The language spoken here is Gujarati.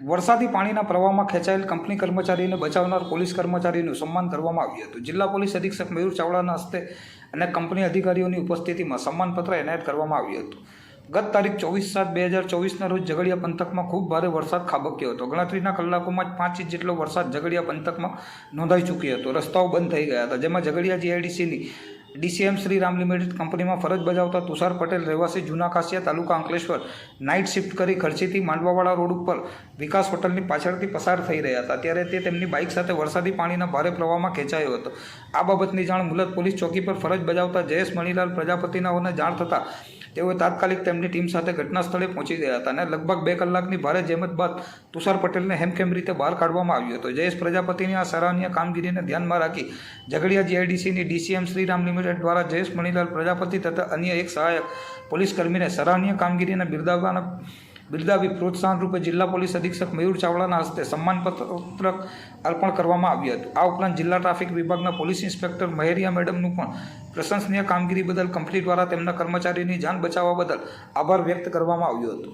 વરસાદી પાણીના પ્રવાહમાં ખેંચાયેલ કંપની કર્મચારીને બચાવનાર પોલીસ કર્મચારીનું સન્માન કરવામાં આવ્યું હતું. જિલ્લા પોલીસ અધિક્ષક મયુર ચાવડાના હસ્તે અને કંપની અધિકારીઓની ઉપસ્થિતિમાં સન્માનપત્ર એનાયત કરવામાં આવ્યું હતું. ગત તારીખ ચોવીસ સાત બે હજાર ચોવીસના રોજ ઝઘડિયા પંથકમાં ખૂબ ભારે વરસાદ ખાબક્યો હતો. ગણતરીના કલાકોમાં જ પાંચ ઇંચ જેટલો વરસાદ ઝઘડિયા પંથકમાં નોંધાઈ ચૂક્યો હતો. રસ્તાઓ બંધ થઈ ગયા હતા, જેમાં ઝઘડિયા જીઆઈડીસીની ડીસીએમ શ્રીરામ લિમિટેડ કંપનીમાં ફરજ બજાવતા તુષાર પટેલ રહેવાસી જૂના કાસિયા તાલુકા અંકલેશ્વર નાઇટ શિફ્ટ કરી ખર્ચીથી માંડવાવાળા રોડ ઉપર વિકાસ હોટલની પાછળથી પસાર થઈ રહ્યા હતા. ત્યારે તે તેમની બાઇક સાથે વરસાદી પાણીના ભારે પ્રવાહમાં ખેંચાયો હતો. આ બાબતની જાણ મુલત પોલીસ ચોકી પર ફરજ બજાવતા જયેશ મણીલાલ પ્રજાપતિનાઓને જાણ થતાં તેઓએ તાત્કાલિક તેમની ટીમ સાથે ઘટના સ્થળે પહોંચી ગયા હતા અને લગભગ બે કલાકની ભારે જહેમત બાદ તુષાર પટેલને હેમખેમ રીતે બહાર કાઢવામાં આવ્યો હતો. જયેશ પ્રજાપતિની આ સરાહનીય કામગીરીને ધ્યાનમાં રાખી ઝઘડિયા જીઆઈડીસીની ડીસીએમ શ્રીરામ લિમિટેડ દ્વારા જયેશ મણીલાલ પ્રજાપતિ તથા અન્ય એક સહાયક પોલીસ કર્મીને સરાહનીય કામગીરીને બિરદાવવાના બિરદાવી પ્રોત્સાહન રૂપે જિલ્લા પોલીસ અધિક્ષક મયુર ચાવડાના હસ્તે સન્માનપત્ર અર્પણ કરવામાં આવ્યું હતું. આ ઉપરાંત જિલ્લા ટ્રાફિક વિભાગના પોલીસ ઇન્સ્પેક્ટર મહેરિયા મેડમનું પણ પ્રશંસનીય કામગીરી બદલ કંપની દ્વારા તેમના કર્મચારીની જાન બચાવવા બદલ આભાર વ્યક્ત કરવામાં આવ્યો હતો.